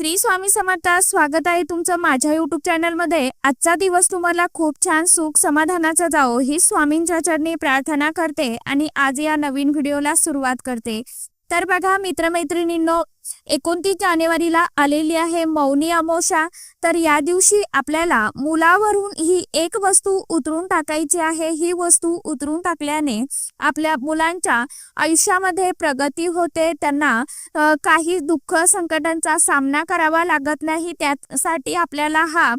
श्री स्वामी समर्थ स्वागत आहे तुमचं माझ्या युट्यूब चॅनलमध्ये आजचा दिवस तुम्हाला खूप छान सुख समाधानाचा जाओ ही स्वामींच्या चरणी प्रार्थना करते आणि आज या नवीन व्हिडिओला सुरुवात करते. तर बघा मित्रमैत्रिणींनो एकोणतीस जानेवारीला आलेली आहे मौनी अमावस्या. तर या दिवशी आपल्याला मुलावरून ही एक वस्तू उतरून टाकायची आहे. ही वस्तू उतरून टाकल्याने आपल्या मुलांच्या आयुष्यामध्ये प्रगती होते. त्यांना काही दुःख संकटांचा सामना करावा लागत नाही. त्यासाठी आपल्याला हा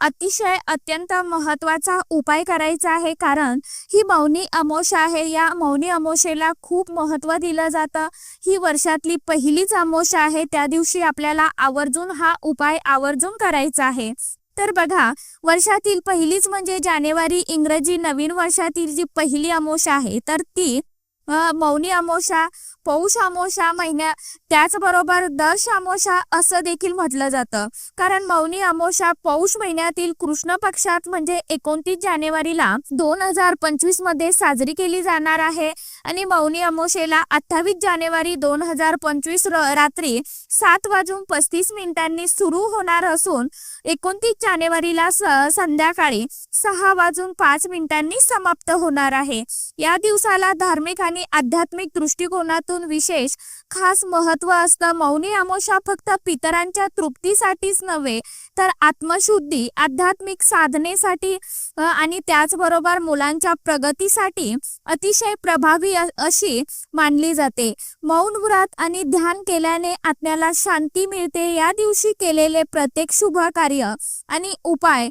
अतिशय अत्यंत महत्त्वाचा उपाय करायचा आहे. कारण ही मौनी अमावस्या आहे. या मौनी अमावस्येला खूप महत्त्व दिलं जातं. ही वर्षातली पहिलीच अमावस्या आहे त्या दिवशी आपल्याला आवर्जून हा उपाय आवर्जून करायचा आहे. तर बघा वर्षातील पहिलीच म्हणजे जानेवारी इंग्रजी नवीन वर्षातील जी पहिली अमावस्या आहे तर ती मौनी अमावस्या पौष अमावस्या महिन्या त्याचबरोबर दश अमावस्या असं देखील म्हटलं जातं. कारण मौनी अमावस्या पौष महिन्यातील कृष्ण पक्षात म्हणजे एकोणतीस जानेवारीला दोन हजार पंचवीसमध्ये साजरी केली जाणार आहे. आणि मौनी अमोशेला अठ्ठावीस जानेवारी दोन हजार पंचवीस रात्री सात वाजून पस्तीस मिनिटांनी सुरू होणार असून एकोणतीस जानेवारीला स- संध्याकाळी सहा वाजून पाच मिनिटांनी समाप्त होणार आहे. या दिवसाला धार्मिक आणि आध्यात्मिक दृष्टिकोनातून विशेष खास महत्त्व असतं. मौनी अमोशा फक्त पितरांच्या तृप्तीसाठीच नव्हे तर आत्मशुद्धी आध्यात्मिक साधनेसाठी आणि त्याचबरोबर मुलांच्या प्रगतीसाठी अतिशय प्रभावी ही अशी मानली जाते. मौन व्रत आणि ध्यान केल्याने आत्म्याला शांती मिळते. या दिवशी केलेले प्रत्येक शुभ कार्य आणि उपाय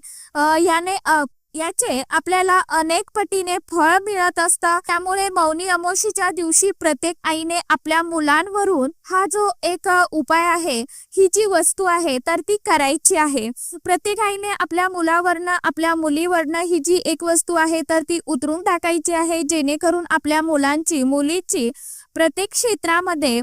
याने याचे आपल्याला अनेक पटीने फळ मिळत असतं त्यामुळे मौनी अमोशीच्या दिवशी प्रत्येक आईने आपल्या मुलांवरून हा जो एक उपाय आहे ही जी वस्तू आहे तर ती करायची आहे. प्रत्येक आईने आपल्या मुलावरनं आपल्या मुलीवरनं ही जी एक वस्तू आहे तर ती उतरून टाकायची आहे जेणेकरून आपल्या मुलांची मुलीची प्रत्येक क्षेत्रामध्ये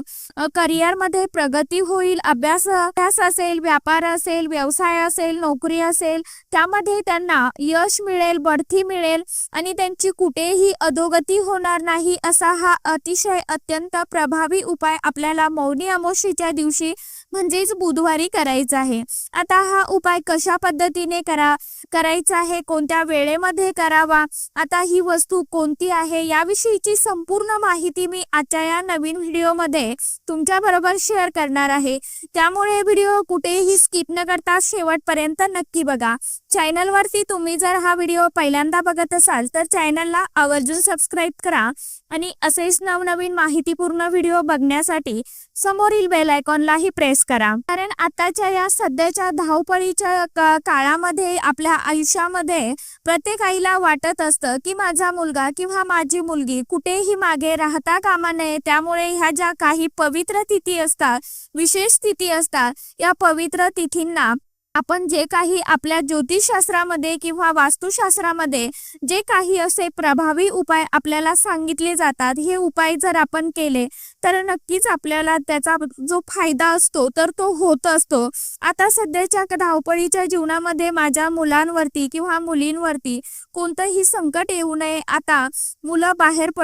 करिअरमध्ये प्रगती होईल. अभ्यास अभ्यास असेल व्यापार असेल व्यवसाय असेल नोकरी असेल त्यामध्ये त्यांना यश मिळेल बढती मिळेल आणि त्यांची कुठेही अधोगती होणार नाही असा हा अतिशय अत्यंत प्रभावी उपाय आपल्याला मौनी अमावस्येच्या दिवशी म्हणजेच बुधवारी करायचा आहे. आता हा उपाय कशा पद्धतीने करा करायचा आहे कोणत्या वेळेमध्ये करावा आता ही वस्तू कोणती आहे याविषयीची संपूर्ण माहिती मी आजच्या या नवीन व्हिडिओमध्ये तुमच्या बरोबर शेअर करणार आहे. त्यामुळे व्हिडिओ कुठेही स्किप न करता शेवटपर्यंत नक्की बघा. चॅनलवरती तुम्ही जर हा व्हिडिओ पहिल्यांदा बघत असाल तर चॅनलला आवर्जून सबस्क्राईब करा. आणि असेच नवनवीन माहितीपूर्ण व्हिडिओ बघण्यासाठी समोरील बेल आयकॉनलाही प्रेस करा. कारण आताच्या या सध्याच्या धावपळीच्या का काळामध्ये आपल्या आयुष्यामध्ये प्रत्येक आईला वाटत असतं की माझा मुलगा किंवा माझी मुलगी कुठेही मागे राहता कामा नये. त्यामुळे ह्या ज्या काही पवित्र तिथी असतात विशेष तिथी असतात या पवित्र तिथींना आपण जे काही आपल्या ज्योतिषशास्त्रामध्ये किंवा वास्तुशास्त्रामध्ये जे काही असे प्रभावी उपाय आपल्याला सांगितले जातात हे उपाय जर आपण केले तर नक्कीच आपल्याला त्याचा जो फायदा असतो तर तो होत असतो. आता सध्याच्या धावपळीच्या जीवनामध्ये माझ्या मुलांवरती किंवा मुलींवरती कोणतंही संकट येऊ नये. आता मुलं बाहेर प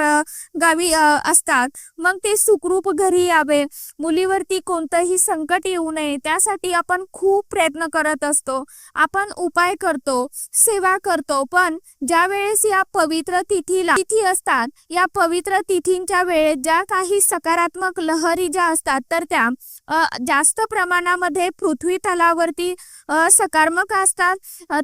गावी असतात. मग ते सुखरूप घरी यावे. मुलीवरती कोणतंही संकट येऊ नये. त्यासाठी आपण खूप प्रयत्न करत असतो. आपण उपाय करतो सेवा करतो पण ज्या वेळेस या पवित्र तिथीला तिथी असतात या पवित्र तिथींच्या वेळेत ज्या काही सकारात्मक लहरी ज्या असतात तर त्या जास्त प्रमाणामध्ये पृथ्वी तलावरती सकारात्मक असतात.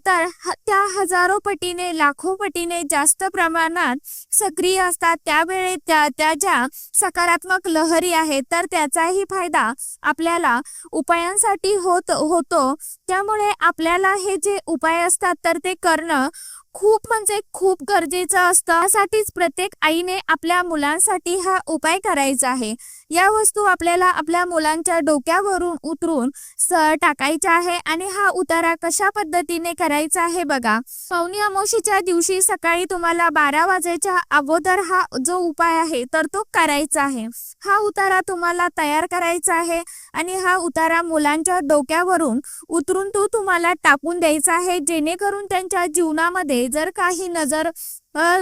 तर त्या हजारो पटीने लाखो पटीने जास्त प्रमाणात सक्रिय असतात. त्यावेळेस त्या त्या ज्या सकारात्मक लहरी आहेत तर त्याचाही फायदा आपल्याला उपायांसाठी होत होतो. त्यामुळे आपल्याला हे जे उपाय असतात तर ते करणं खूप म्हणजे खूप गरजेचं असतं. त्यासाठीच प्रत्येक आईने आपल्या मुलांसाठी हा उपाय करायचा आहे. या वस्तू आपल्याला आपल्या मुलांच्या डोक्यावरून उतरून स टाकायच्या आहे आणि हा उतारा कशा पद्धतीने करायचा आहे बघा. पौनी अमोशीच्या दिवशी सकाळी तुम्हाला बारा वाजायच्या अगोदर हा जो उपाय आहे तर तो करायचा आहे. हा उतारा तुम्हाला तयार करायचा आहे आणि हा उतारा मुलांच्या डोक्यावरून उतरून तो तुम्हाला टाकून द्यायचा आहे जेणेकरून त्यांच्या जीवनामध्ये जर काही नजर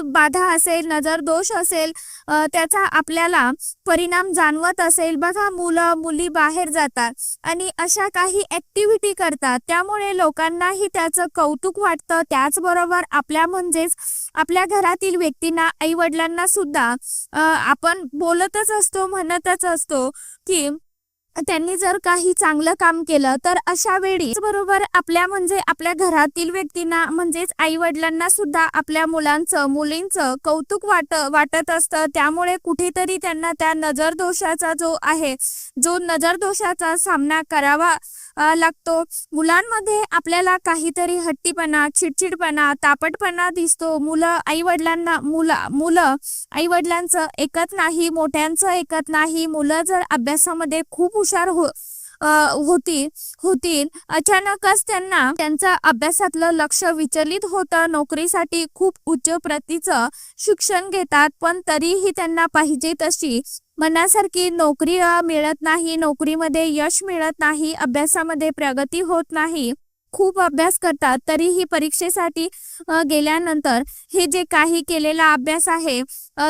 बाधा असेल नजर दोष असेल त्याचा आपल्याला परिणाम जाणवत असेल. बघा मुलं मुली बाहेर जातात आणि अशा काही ॲक्टिव्हिटी करतात. त्यामुळे लोकांनाही त्याचं कौतुक वाटतं. त्याचबरोबर आपल्या म्हणजेच आपल्या घरातील व्यक्तींना आई वडिलांना सुद्धा आपण बोलतच असतो म्हणतच असतो की त्यांनी जर काही चांगलं काम केलं तर अशा वेळी बरोबर आपल्या म्हणजे आपल्या घरातील व्यक्तींना म्हणजेच आई वडिलांना सुद्धा आपल्या मुलांचं मुलींचं कौतुक वाट वाटत असतं. त्यामुळे कुठेतरी त्यांना त्या नजर दोषाचा जो आहे जो नजर दोषाचा सामना करावा लागतो. मुलांमध्ये आपल्याला काहीतरी हट्टीपणा चिडचिडपणा तापटपणा दिसतो. मुलं आई वडिलांना मुलं मुलं आई वडिलांचं ऐकत नाही मोठ्यांचं ऐकत नाही. मुलं जर अभ्यासामध्ये खूप हुशार हो होती होतील अचानकच त्यांना त्यांचं अभ्यासातलं लक्ष विचलित होतं. नोकरीसाठी खूप उच्च प्रतीचं शिक्षण घेतात पण तरीही त्यांना पाहिजे तशी मनासारखी नोकरी मिळत नाही नोकरीमध्ये यश मिळत नाही अभ्यासामध्ये प्रगती होत नाही खूप अभ्यास करतात तरीही परीक्षेसाठी गेल्यानंतर हे जे काही केलेला अभ्यास आहे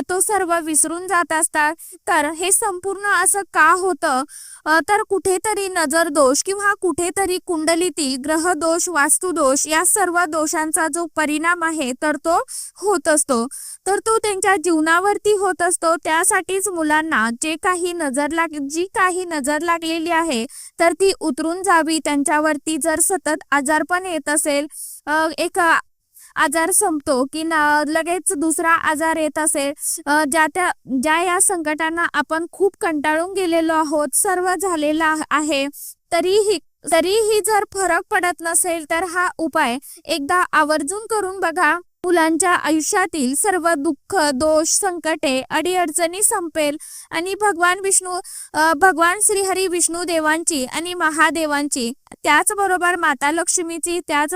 तो सर्व विसरून जात असतात. तर हे संपूर्ण असं का होतं? तर कुठेतरी नजर दोष किंवा कुठेतरी कुंडलिती ग्रह दोष वास्तुदोष या सर्व दोषांचा जो परिणाम आहे तर तो होत असतो. तर तो त्यांच्या जीवनावरती होत असतो. त्यासाठीच मुलांना जे काही नजर लाग जी काही नजर लागलेली आहे तर ती उतरून जावी. त्यांच्यावरती जर सतत आजारपण येत असेल एक आजार संपतो की ना लगेच दुसरा आजार येत असेल ज्या त्या ज्या या संकटांना आपण खूप कंटाळून गेलेलो आहोत सर्व झालेलं आहे तरीही तरीही जर फरक पडत नसेल तर हा उपाय एकदा आवर्जून करून बघा. मुलांच्या आयुष्यातील सर्व दुःख दोष संकटे अडीअडचणी संपेल आणि भगवान विष्णू भगवान श्रीहरी विष्णू देवांची आणि महादेवांची त्याचबरोबर माता लक्ष्मीची त्याच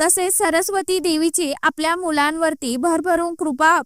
तसेच सरस्वती देवीची आपल्या मुलांवरती भरभरून कृपा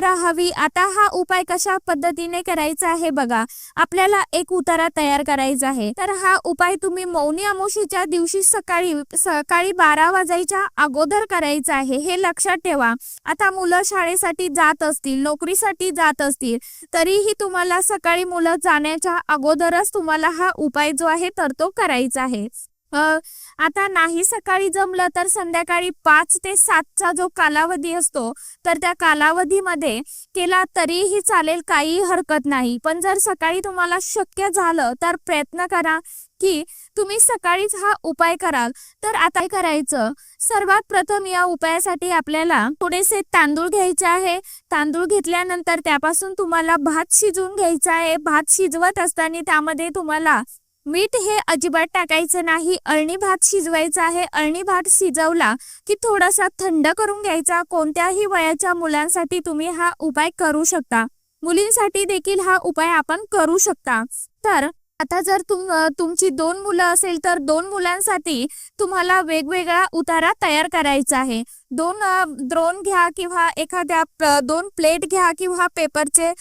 राहावी. आता हा उपाय कशा पद्धतीने करायचा आहे बघा. आपल्याला एक उतारा तयार करायचा आहे. तर हा उपाय तुम्ही मौनी अमोशीच्या दिवशी सकाळी सकाळी बारा वाजायच्या अगोदर करायचा आहे हे लक्षात ठेवा. आता मुलं शाळेसाठी जात असतील नोकरीसाठी जात असतील तरीही तुम्हाला सकाळी मुलं जाण्याच्या अगोदरच तुम्हाला हा उपाय जो आहे तर तो करायचा आहे. आता नाही सकाळी जमलं तर संध्याकाळी पाच ते सातचा जो कालावधी असतो तर त्या कालावधीमध्ये केला तरीही चालेल काही हरकत नाही. पण जर सकाळी तुम्हाला शक्य झालं तर प्रयत्न करा की तुम्ही सकाळीच हा उपाय कराल. तर आता करायचं? सर्वात प्रथम या उपायासाठी आपल्याला थोडेसे तांदूळ घ्यायचे आहे. तांदूळ घेतल्यानंतर त्यापासून तुम्हाला भात शिजवून घ्यायचा आहे. भात शिजवत असताना त्यामध्ये तुम्हाला मीठ हे अजिबात टाकायचं नाही. अळणी भात शिजवायचा आहे. अळणी भात शिजवला की थोडासा थंड करून घ्यायचा. कोणत्याही वयाच्या मुलांसाठी तुम्ही हा उपाय करू शकता. मुलींसाठी देखील हा उपाय आपण करू शकता. तर आता जर तुम तुमची दोन मुलं असेल तर दोन मुलांसाठी तुम्हाला वेगवेगळा उतारा तयार करायचा आहे. दोन द्रोण घ्या किंवा एखाद्या दोन प्लेट घ्या किंवा पेपरचे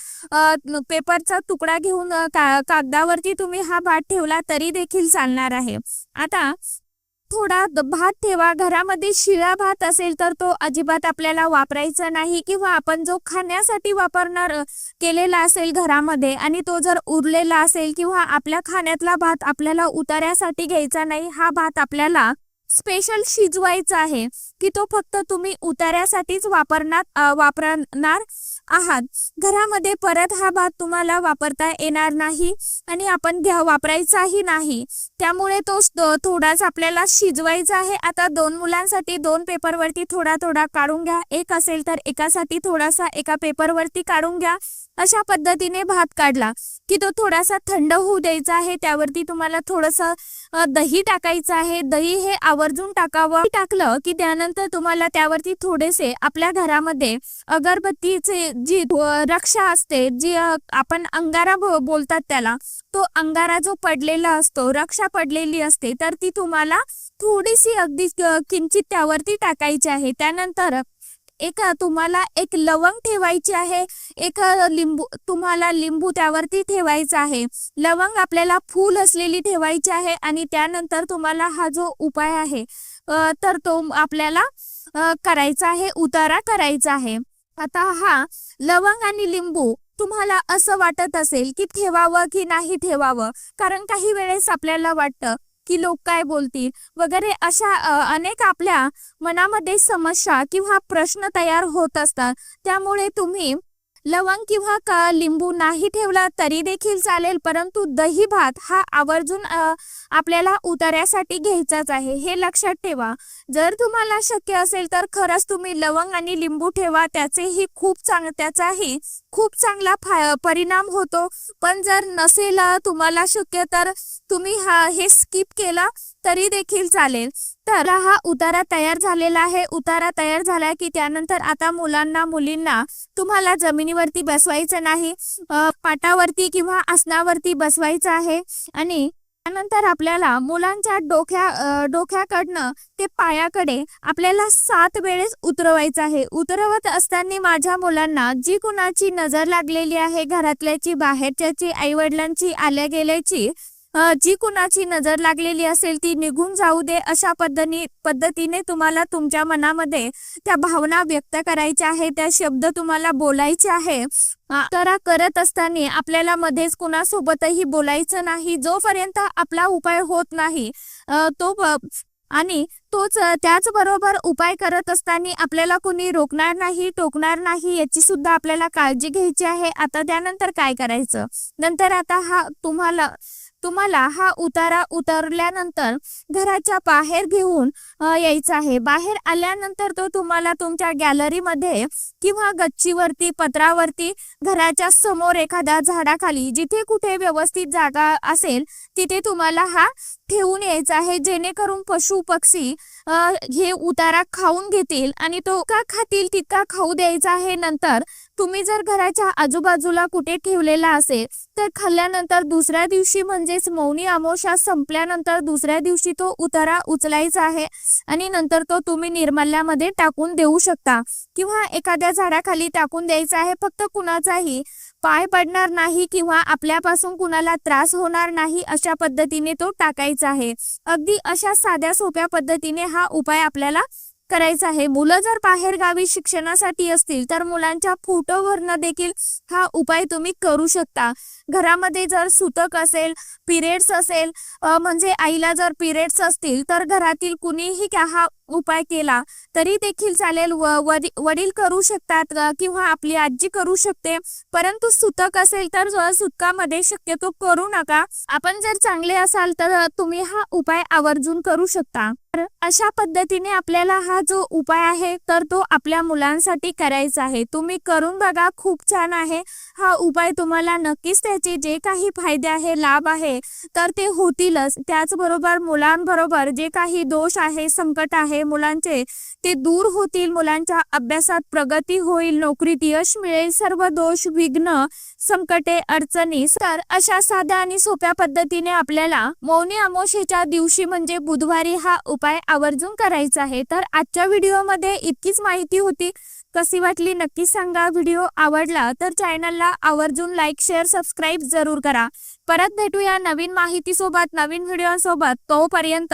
पेपरचा तुकडा घेऊन का कागदावरती तुम्ही हा भात ठेवला तरी देखील चालणार आहे. आता थोडा भात ठेवा. घरामध्ये शिळा भात असेल तर तो अजिबात आपल्याला वापरायचा नाही किंवा आपण जो खाण्यासाठी वापरणार केलेला असेल घरामध्ये आणि तो जर उरलेला असेल किंवा आपल्या खाण्यातला भात आपल्याला उतार्यासाठी घ्यायचा नाही हा भात आपल्याला स्पेशल शिजवायचा आहे की तो फक्त तुम्ही उतार्यासाठीच वापरणार वापरणार आहात. घरामध्ये परत हा भात तुम्हाला वापरता येणार नाही आणि आपण घ्या वापरायचाही नाही. त्यामुळे तो थोडाच आपल्याला शिजवायचा आहे. आता दोन मुलांसाठी दोन पेपरवरती थोडा थोडा काढून घ्या. एक असेल तर एकासाठी थोडासा एका पेपरवरती काढून घ्या. अशा पद्धतीने भात काढला की तो थोडासा थंड होऊ द्यायचा आहे. त्यावरती तुम्हाला थोडंसं दही टाकायचं आहे. दही हे आवर्जून टाकावं. टाकलं की त्यानंतर तुम्हाला त्यावरती थोडेसे आपल्या घरामध्ये अगरबत्तीचे जी रक्षा असते जी आपण अंगारा बोलतात त्याला तो अंगारा जो पडलेला असतो रक्षा पडलेली असते तर ती तुम्हाला थोडीशी अगदी किंचित त्यावरती टाकायची आहे. त्यानंतर एक तुम्हाला एक लवंग ठेवायची आहे. एक लिंबू तुम्हाला लिंबू त्यावरती ठेवायचा आहे. लवंग आपल्याला फूल असलेली ठेवायची आहे आणि त्यानंतर तुम्हाला हा जो उपाय आहे तर तो आपल्याला करायचा आहे उतारा करायचा आहे. आता हा लवंग आणि लिंबू तुम्हाला असं वाटत असेल की ठेवावं की नाही ठेवावं? कारण काही वेळेस आपल्याला वाटतं की लोक काय बोलतील? वगैरे अशा अनेक आपल्या मनामध्ये समस्या किंवा प्रश्न तयार होत असतात. त्यामुळे तुम्ही लवंग किंवा का लिंबू नाही ठेवला तरी देखील चालेल परंतु दही भात हा आवर्जून आपल्याला उतार्यासाठी घ्यायचाच आहे हे लक्षात ठेवा. जर तुम्हाला शक्य असेल तर खरंच तुम्ही लवंग आणि लिंबू ठेवा त्याचेही खूप चांग त्याचाही खूप चांगला फा परिणाम होतो. पण जर नसेल तुम्हाला शक्य तर तुम्ही हा हे स्किप केला तरी देखील चालेल. तर हा उतारा तयार झालेला आहे. उतारा तयार झाला की त्यानंतर आता मुलांना मुलींना तुम्हाला जमिनीवरती बसवायचं नाही. पाटावरती किंवा आसनावरती बसवायचं आहे. आणि त्यानंतर आपल्याला मुलांच्या डोक्या डोक्याकडनं ते पायाकडे आपल्याला सात वेळेस उतरवायचं आहे. उतरवत असताना माझ्या मुलांना जी कुणाची नजर लागलेली आहे घरातल्याची बाहेरच्याची आईवडिलांची आल्या गेल्याची जी कुणाची नजर लागलेली असेल ती निघून जाऊ दे अशा पद्धती पद्धतीने तुम्हाला तुमच्या मनामध्ये त्या भावना व्यक्त करायच्या आहे त्या शब्द तुम्हाला बोलायचे आहे. तर करत असताना आपल्याला मध्येच कुणासोबतही बोलायचं नाही जोपर्यंत आपला उपाय होत नाही तो आणि तोच त्याचबरोबर उपाय करत असताना आपल्याला कोणी रोखणार नाही टोकणार नाही याची सुद्धा आपल्याला काळजी घ्यायची आहे. आता त्यानंतर काय करायचं? नंतर आता हा तुम्हाला तुम्हाला हा उतारा उतरल्यानंतर घराच्या बाहेर घेऊन यायचा आहे. बाहेर आल्यानंतर तो तुम्हाला तुमच्या गॅलरीमध्ये किंवा गच्चीवरती पत्रावरती घराच्या समोर एखाद्या झाडाखाली जिथे कुठे व्यवस्थित जागा असेल तिथे तुम्हाला हा ठेवून यायचा आहे. जेणेकरून पशु पक्षी हे उतारा खाऊन घेतील आणि तो का खातील तितका खाऊ द्यायचा आहे नंतर तुम्ही जर घराच्या आजूबाजूला कुठे ठेवलेला असेल तर खाल्ल्यानंतर दुसऱ्या दिवशी म्हणजेच मौनी अमावस्या संपल्यानंतर दुसऱ्या दिवशी तो उतारा उचलायचा आहे आणि नंतर तो तुम्ही निर्मल्यामध्ये टाकून देऊ शकता. किंवा एखाद्या झाडाखाली टाकून द्यायचा आहे फक्त कुणाचाही पाय पडणार नाही किंवा आपल्यापासून कुणाला त्रास होणार नाही अशा पद्धतीने तो टाकायचा आहे. अगदी अशा साध्या सोप्या पद्धतीने हा उपाय आपल्याला करायचं आहे. मुलं जर बाहेर गावी शिक्षणासाठी असतील तर मुलांच्या फोटोवरनं देखील हा उपाय तुम्ही करू शकता. घरामध्ये जर सुतक असेल पिरियड्स असेल म्हणजे आईला जर पिरियड्स असतील तर घरातील कुणीही हा उपाय केला तरी देखील चालेल. व वडील करू शकतात किंवा आपली आजी करू शकते. परंतु सुतक असेल तर सुतकामध्ये शक्यतो करू नका. आपण जर चांगले असाल तर तुम्ही हा उपाय आवर्जून करू शकता. तर अशा पद्धतीने आपल्याला हा जो उपाय आहे तर तो आपल्या मुलांसाठी करायचा आहे. तुम्ही करून बघा खूप छान आहे. हा उपाय तुम्हाला नक्कीच त्याचे जे काही फायदे आहे लाभ आहे तर ते होतीलच. त्याचबरोबर मुलांबरोबर जे काही दोष आहे संकट आहे मुलांचे ते दूर होतील मुलांच्या अभ्यासात प्रगती होईल नोकरीत यश मिळेल सर्व दोष विघ्न संकटे अडचणी तर अशा साध्या आणि सोप्या पद्धतीने आपल्याला मौनी अमोशेच्या दिवशी म्हणजे बुधवारी हा उपाय आवर्जून करायचा आहे. तर आजच्या व्हिडिओमध्ये इतकीच माहिती होती. कशी वाटली नक्की सांगा. व्हिडिओ आवडला तर चॅनलला आवर्जून लाईक शेअर सबस्क्राईब जरूर करा. परत भेटूया नवीन माहितीसोबत नवीन व्हिडिओसोबत. तोपर्यंत